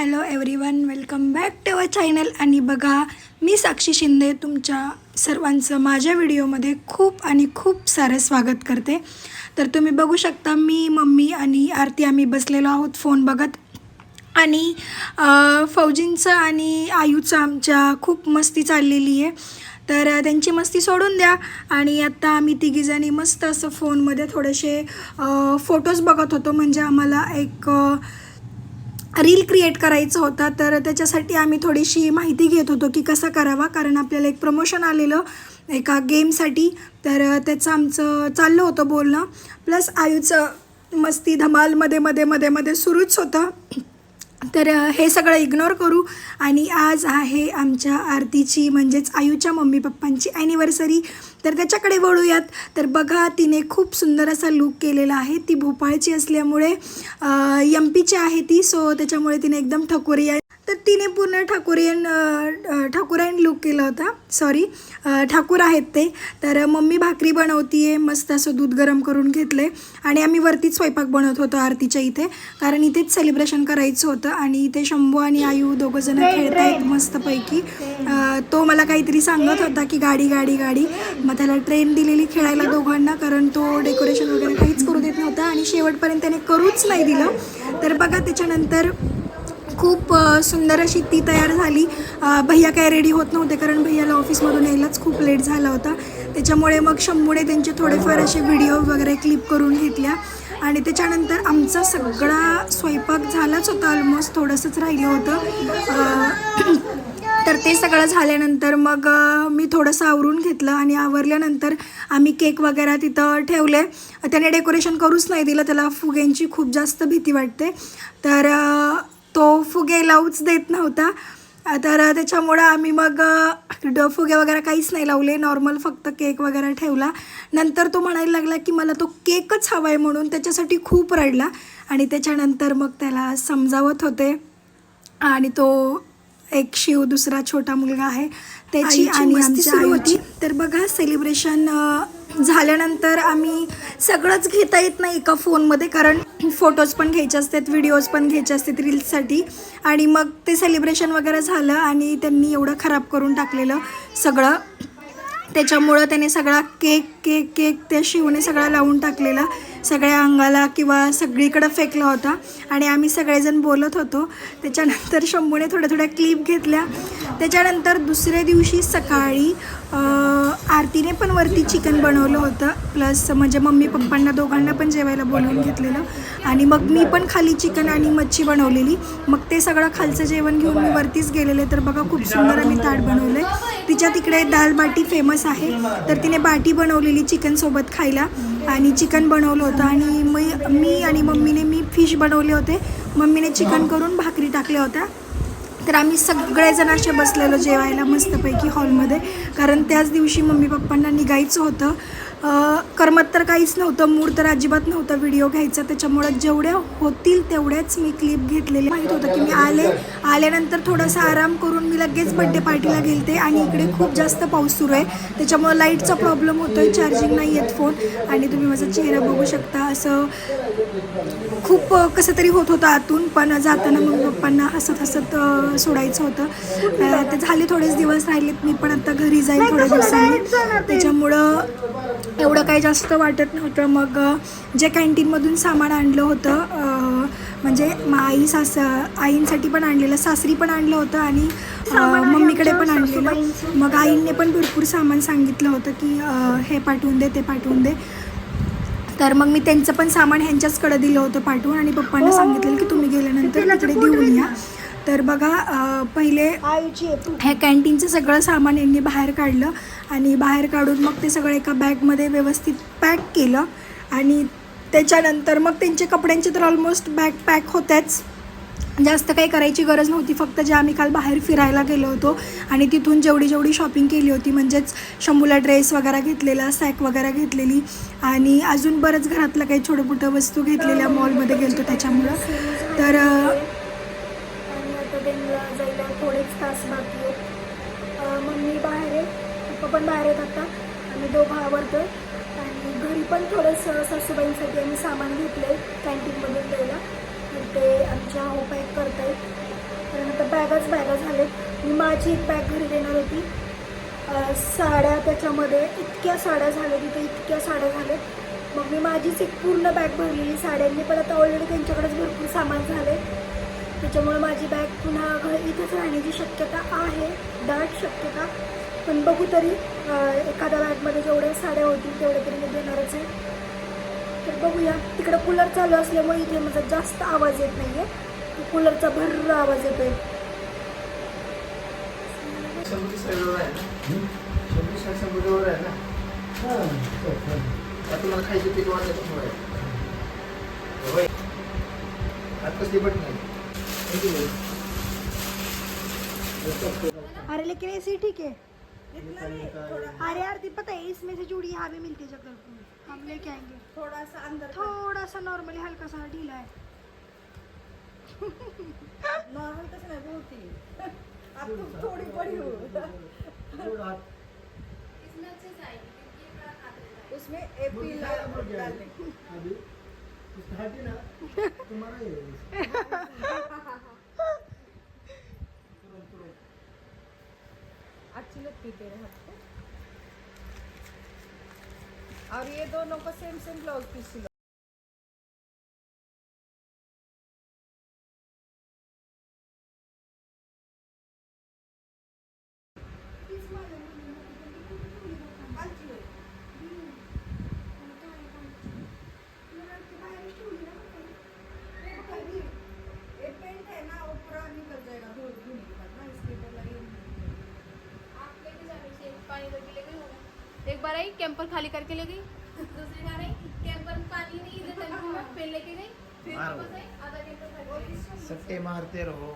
Hello everyone welcome back to our channel. आणि बघा मी साक्षी शिंदे तुमच्या सर्वांचं माझ्या व्हिडिओमध्ये खूप आणि खूप सारं स्वागत करते. तर तुम्ही बघू शकता मी मम्मी आणि आरती आम्ही बसलेलो आहोत फोन बघत. आणि फौजींचं आणि आयूचं आमच्या खूप मस्ती चाललेली आहे. तर त्यांची मस्ती सोडून द्या. आणि आत्ता आम्ही तिघीजणी मस्त असं फोनमध्ये थोडेसे फोटोज बघत होतो. म्हणजे आम्हाला एक रील क्रिएट करायचा होता तर त्याच्यासाठी आम्ही थोडीशी माहिती घेत होतो की कसा करावा कारण आपल्याला एक प्रमोशन आलेलं एका गेमसाठी तर त्याचं आमचं चाललं होतं बोलणं. प्लस आयूचं मस्ती धमाल मध्ये मध्ये मध्ये मध्ये सुरूच होतं. तर हे सगळं इग्नोर करू आणि आज आहे आमच्या आरतीची म्हणजेच आयूच्या मम्मी पप्पांची ॲनिव्हर्सरी तर त्याच्याकडे वळूयात. तर बघा तिने खूप सुंदर असा लूक केलेला आहे. ती भोपाळची असल्यामुळे यम पीची आहे ती सो त्याच्यामुळे तिने एकदम ठकोरी आहे. तर तिने पूर्ण ठाकुरियन ठाकुरायन लुक केला होता. सॉरी ठाकूर आहेत ते. तर मम्मी भाकरी बनवती आहे मस्त असं दूध गरम करून घेतलं आणि आम्ही वरतीच स्वयंपाक बनवत होतो आरतीच्या इथे. कारण इथेच सेलिब्रेशन करायचं होतं आणि इथे शंभू आणि आयू दोघंजण खेळत आहेत मस्तपैकी. तो मला काहीतरी सांगत होता की गाडी गाडी गाडी. मग त्याला ट्रेन दिलेली खेळायला दोघांना कारण तो डेकोरेशन वगैरे काहीच करू देत नव्हता आणि शेवटपर्यंत त्याने करूच नाही दिलं. तर बघा त्याच्यानंतर खूप सुंदर अशी ती तयार झाली. भैया काय रेडी होत नव्हते कारण भैयाला ऑफिसमधून यायलाच खूप लेट झाला होता. त्याच्यामुळे मग शंभूने त्यांचे थोडेफार असे व्हिडिओ वगैरे क्लिप करून घेतल्या. आणि त्याच्यानंतर आमचा सगळा स्वयंपाक झालाच होता ऑलमोस्ट थोडंसंच राहिलं होतं. तर ते सगळं झाल्यानंतर मग मी थोडंसं आवरून घेतलं आणि आवरल्यानंतर आम्ही केक वगैरे तिथं ठेवले. त्याने डेकोरेशन करूच नाही दिलं त्याला फुग्यांची खूप जास्त भीती वाटते. तर तो फुगे लावूच देत नव्हता. तर त्याच्यामुळं आम्ही मग ड- फुगे वगैरे काहीच नाही लावले. नॉर्मल फक्त केक वगैरे ठेवला. नंतर तो म्हणायला लागला की मला तो केकच हवा आहे म्हणून त्याच्यासाठी खूप रडला. आणि त्याच्यानंतर मग त्याला समजावत होते. आणि तो एक शिव दुसरा छोटा मुलगा आहे. त्याची आणि आमची सुरू होती. तर बघा सेलिब्रेशन झाल्यानंतर आम्ही सगळंच घेता येत नाही एका फोनमध्ये कारण फोटोज पण घ्यायचे असतात व्हिडिओज पण घ्यायचे असतात रील्ससाठी. आणि मग ते सेलिब्रेशन वगैरे झालं आणि त्यांनी एवढं खराब करून टाकलेलं सगळं. त्याच्यामुळं त्याने सगळा केक केक केक त्या शिवने सगळा लावून टाकलेला. सगळ्या अंगाला किंवा सगळीकडं फेकला होता. आणि आम्ही सगळेजण बोलत होतो. त्याच्यानंतर शंभूने थोड्या थोड्या क्लिप घेतल्या. त्याच्यानंतर दुसऱ्या दिवशी सकाळी आरतीने पण वरती चिकन बनवलं होतं. प्लस म्हणजे मम्मी पप्पांना दोघांना पण जेवायला बोलवून घेतलेलं. आणि मग मी पण खाली चिकन आणि मच्छी बनवलेली. मग ते सगळं खालचं जेवण घेऊन मी वरतीच गेलेले. तर बघा खूप सुंदर आम्ही ताट बनवलं तिच्या तिकडे दाल बाटी फेमस आहे. तर तिने बाटी बनवलेली चिकनसोबत खायला. आणि चिकन बनवलं होतं. आणि मी मी आणि मम्मीने मी फिश बनवले होते. मम्मीने चिकन करून भाकरी टाकल्या होत्या. तर आम्ही सगळेजण असे बसलेलो जेवायला मस्तपैकी हॉलमध्ये. कारण त्याच दिवशी मम्मी पप्पांना निघायचं होतं. करमत तर काहीच नव्हतं मूड तर अजिबात नव्हतं व्हिडिओ घ्यायचा. त्याच्यामुळं जेवढ्या होतील तेवढ्याच मी क्लिप घेतलेले. माहीत होतं की मी आले आल्यानंतर थोडासा आराम करून मी लगेच बड्डे पार्टीला गेलते आणि इकडे खूप जास्त पाऊस सुरू आहे. त्याच्यामुळं लाईटचा प्रॉब्लेम होतो आहे चार्जिंग नाही आहेत फोन आणि तुम्ही माझा चेहरा बघू शकता असं खूप कसं तरी होत होतं आतून पण जाताना मग पप्पांना हसत हसत सोडायचं होतं. ते झाले थोडेच दिवस राहिलेत मी पण आता घरी जाईल थोड्या दिवसांनी. त्याच्यामुळं एवढं काही जास्त वाटत नव्हतं. मग जे कॅन्टीनमधून सामान आणलं होतं म्हणजे मा- आई सास आईंसाठी पण आणलेलं सासरी पण आणलं होतं आणि मम्मीकडे पण आणलेलं. मग आईंनी पण भरपूर सामान सांगितलं होतं की हे पाठवून दे ते पाठवून दे. तर मग मी त्यांचं पण सामान ह्यांच्याचकडे दिलं होतं पाठवून आणि पप्पांना सांगितलेलं की तुम्ही गेल्यानंतर तिकडे देऊन या. तर बघा पहिले ह्या कॅन्टीनचं सगळं सामान यांनी बाहेर काढलं आणि बाहेर काढून मग ते सगळं एका बॅगमध्ये व्यवस्थित पॅक केलं आणि त्याच्यानंतर मग त्यांचे कपड्यांचे तर ऑलमोस्ट बॅग पॅक होत्याच. जास्त काही करायची गरज नव्हती. फक्त जे आम्ही काल बाहेर फिरायला गेलो होतो आणि तिथून जेवढी जेवढी शॉपिंग केली होती म्हणजेच शंभूला ड्रेस वगैरे घेतलेला सॅक वगैरे घेतलेली आणि अजून बरंच घरातलं काही छोटं मोठं वस्तू घेतलेल्या मॉलमध्ये गेलतो त्याच्यामुळं. तर आणि आता थोडेच तास बाकी आहेत मम्मी बाहेर आहे पप्पा पण बाहेर आहेत आता. आम्ही दोघं आवडतो आणि घरी पण थोडंसं सासूबाईंसाठी आम्ही सामान घेतलं आहे कॅन्टीनमधून द्यायला तर ते आमच्या हो पॅक करतायत माझी एक बॅग घरी देणार होती. साड्या त्याच्यामध्ये इतक्या साड्या झाल्या तिथे इतक्या साड्या झाल्यात. मग मी माझीच एक पूर्ण बॅग भरलेली साड्यांनी पण आता ऑलरेडी त्यांच्याकडेच भरपूर सामान झाले त्याच्यामुळे माझी बॅग पुन्हा घर इथेच राहण्याची शक्यता आहे दाट शक्यता. पण बघू तरी एखाद्या बॅगमध्ये जेवढ्या साड्या होतील तेवढ्या तरी मी देणारच आहे. तर बघूया. तिकडं कूलर चालू असल्यामुळे इथे माझा जास्त आवाज येत नाही आहे कूलरचा भर आवाज येतोय. आहे तुम्हाला खायचं हात कसली बट नाही अरे लेकिन ऐसे ही ठीक है अरे यार दी पता है इसमें से चूड़ी यहाँ भी मिलती है जगदलपुर हम लेके आएँगे। थोड़ा सा अंदर थोड़ा सा नॉर्मली हल्का सा ढीला है। नॉर्मल कसं नाही बोलती अब तो थोड़ी बड़ी हो। उसमें एप्रिल डाल देंगे। अच्छी लगती है। पीते हाथ को और ये दोनों को सेम सेम ब्लाउज पीस सिलो आई कैंपर खाली करके ले गई। दूसरी बार आई कैंपर पानी नहीं इधर टंकी में फिर लेके गई फिर वापस आई आधा कैंपर सट्टे मारते रहो।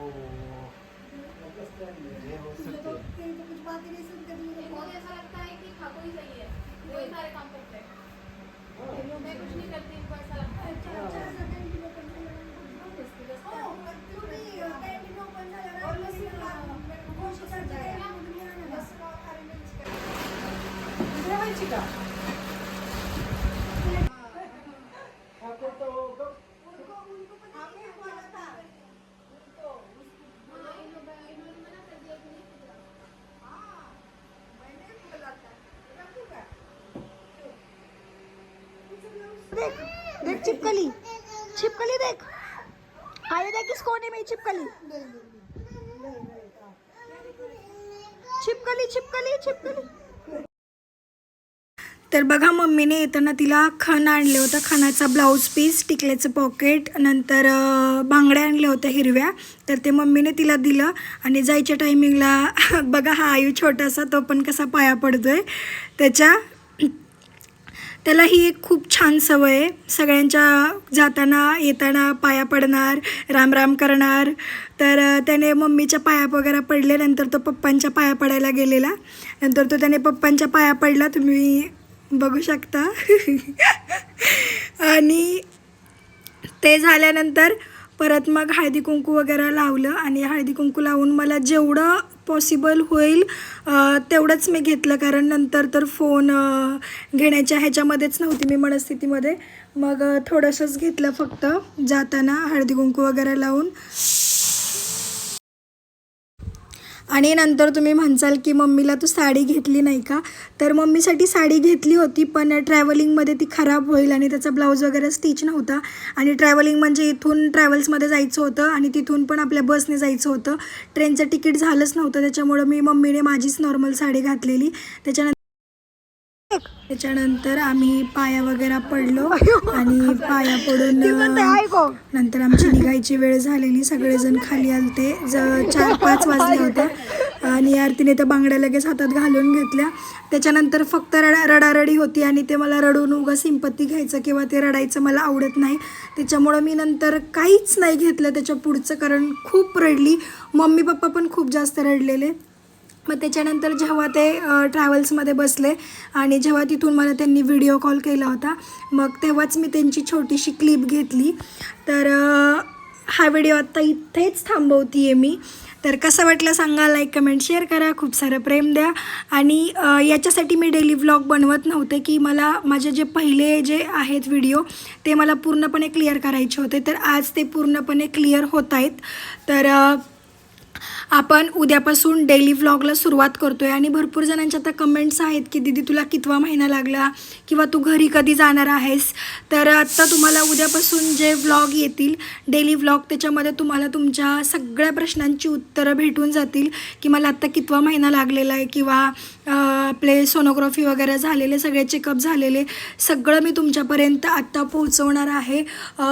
ये हो सकते कुछ बातें नहीं सुनते ऐसा लगता है कि खाको ही सही है वो सारे काम करते हैं। मैं कुछ नहीं करती इनको ऐसा लगता है। ठेवायची देख देख छिपकली छिपकली देख। आए देख इस कोने में छिपकली छिपकली छिपकली छिपकली तर बघा मम्मीने येताना तिला खण आणले होतं. खणाचा ब्लाऊज पीस टिकल्याचं पॉकेट नंतर बांगड्या आणल्या होत्या हिरव्या. तर ते मम्मीने तिला दिलं आणि जायच्या टायमिंगला बघा हा आयू छोटासा तो पण कसा पाया पडतो आहे त्याच्या त्याला ही एक खूप छान सवय आहे. सगळ्यांच्या जाताना येताना पाया पडणार राम राम करणार. तर त्याने मम्मीच्या पाया वगैरे पडले नंतर तो पप्पांच्या पाया पडायला गेलेला. नंतर तो त्याने पप्पांच्या पाया पडला तुम्ही बघू शकता. आणि ते झाल्यानंतर परत मग हळदी कुंकू वगैरे लावलं आणि हळदी कुंकू लावून मला जेवढं पॉसिबल होईल तेवढंच मी घेतलं. कारण नंतर तर फोन घेण्याच्या ह्याच्यामध्येच नव्हती मी मनस्थितीमध्ये. मग थोडंसंच घेतलं फक्त जाताना हळदी कुंकू वगैरे लावून. आणि नंतर तुम्ही म्हणसाल की मम्मीला तू साडी घेतली नाही का? तर मम्मीसाठी साडी घेतली होती पण ट्रॅव्हलिंगमध्ये ती खराब होईल आणि त्याचा ब्लाऊज वगैरे स्टिच नव्हता. आणि ट्रॅव्हलिंग म्हणजे इथून ट्रॅव्हल्समध्ये जायचं होतं आणि तिथून पण आपल्या बसने जायचं होतं. ट्रेनचं तिकीट झालंच नव्हतं त्याच्यामुळं मी मम्मीने माझीच नॉर्मल साडी घातलेली. त्याच्यानंतर त्याच्यानंतर आम्ही पाया वगैरे पडलो आणि पाया पडून नंतर आमची निघायची वेळ झालेली. सगळेजण खाली आलते. ज चार पाच वाजले होते. आणि आरतीने त्या बांगड्या लगेच हातात घालून घेतल्या. त्याच्यानंतर फक्त रडा रडारडी होती आणि ते मला रडून उगा सिंपत्ती घ्यायचं किंवा ते रडायचं मला आवडत नाही. त्याच्यामुळं मी नंतर काहीच नाही घेतलं त्याच्या पुढचं कारण खूप रडली. मम्मी पप्पा पण खूप जास्त रडलेले. मग त्याच्यानंतर जेव्हा ते ट्रॅव्हल्समध्ये बसले आणि जेव्हा तिथून मला त्यांनी व्हिडिओ कॉल केला होता मग तेव्हाच मी त्यांची छोटीशी क्लिप घेतली. तर हा व्हिडिओ आत्ता इथेच थांबवती आहे मी. तर कसं वाटलं सांगा लाईक कमेंट शेअर करा खूप सारं प्रेम द्या. आणि याच्यासाठी मी डेली व्लॉग बनवत नव्हते की मला माझे जे पहिले जे आहेत व्हिडिओ ते मला पूर्णपणे क्लिअर करायचे होते. तर आज ते पूर्णपणे क्लिअर होत आहेत. तर आपण उद्यापासून डेली व्लॉगला सुरुवात करतो आहे आणि भरपूर जणांच्या आता कमेंट्स आहेत की दीदी तुला कितवा महिना लागला? किंवा तू घरी कधी जाणार आहेस? तर आत्ता तुम्हाला उद्यापासून जे व्लॉग येतील डेली व्लॉग त्याच्यामध्ये तुम्हाला तुमच्या सगळ्या प्रश्नांची उत्तरं भेटून जातील की मला आत्ता कितवा महिना लागलेला आहे? किंवा आपले सोनोग्राफी वगैरे झालेले सगळे चेकअप झालेले सगळं मी तुमच्यापर्यंत आत्ता पोहोचवणार आहे.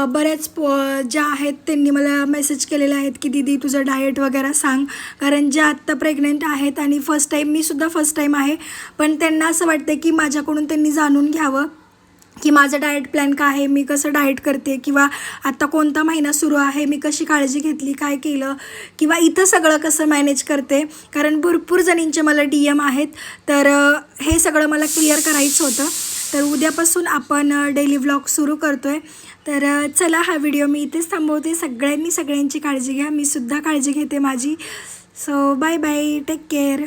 बऱ्याच पो ज्या आहेत त्यांनी मला मेसेज केलेले आहेत की दीदी तुझं डाएट वगैरे सांग. कारण ज्या आत्ता प्रेग्नेंट आहेत आणि फर्स्ट टाईम मी सुद्धा फर्स्ट टाईम आहे. पण त्यांना असं वाटतं की माझ्याकडून त्यांनी जाणून घ्यावं. की माझं डाएट प्लॅन काय आहे मी कसं डाएट करते किंवा आत्ता कोणता महिना सुरू आहे मी कशी काळजी घेतली काय केलं किंवा इथं सगळं कसं मॅनेज करते. कारण भरपूर जणींचे मला डी एम आहेत. तर हे सगळं मला क्लिअर करायचं होतं. तर उद्यापासून आपण डेली व्लॉग सुरू करतो आहे तर चला हा व्हिडिओ मी इथेच थांबवते. सगळ्यांनी सगळ्यांची काळजी घ्या. मी सुद्धा काळजी घेते माझी. So bye bye take care